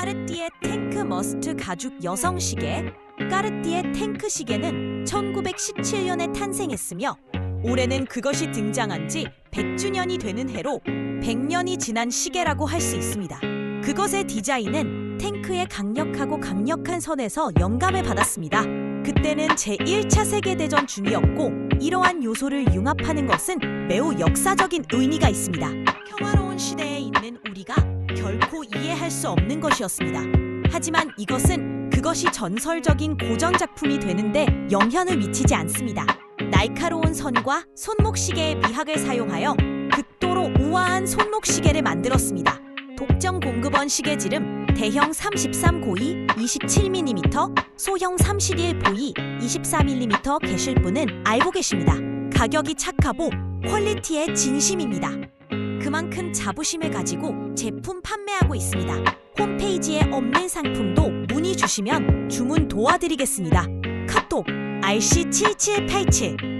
까르띠에 탱크 머스트 가죽 여성 시계 까르띠에 탱크 시계는 1917년에 탄생했으며 올해는 그것이 등장한 지 100주년이 되는 해로 100년이 지난 시계라고 할 수 있습니다. 그것의 디자인은 탱크의 강력하고 강력한 선에서 영감을 받았습니다. 그때는 제1차 세계대전 중이었고 이러한 요소를 융합하는 것은 매우 역사적인 의미가 있습니다. 결코 이해할 수 없는 것이었습니다. 하지만 이것은 그것이 전설적인 고전 작품이 되는데 영향을 미치지 않습니다. 날카로운 선과 손목 시계의 미학을 사용하여 극도로 우아한 손목 시계를 만들었습니다. 독점 공급원 시계지름 대형 33 고이 27mm, 소형 31 보이 24mm 계실 분은 알고 계십니다. 가격이 착하고 퀄리티에 진심입니다. 그만큼 자부심을 가지고 제품 판매하고 있습니다. 홈페이지에 없는 상품도 문의 주시면 주문 도와드리겠습니다. 카톡 RC7787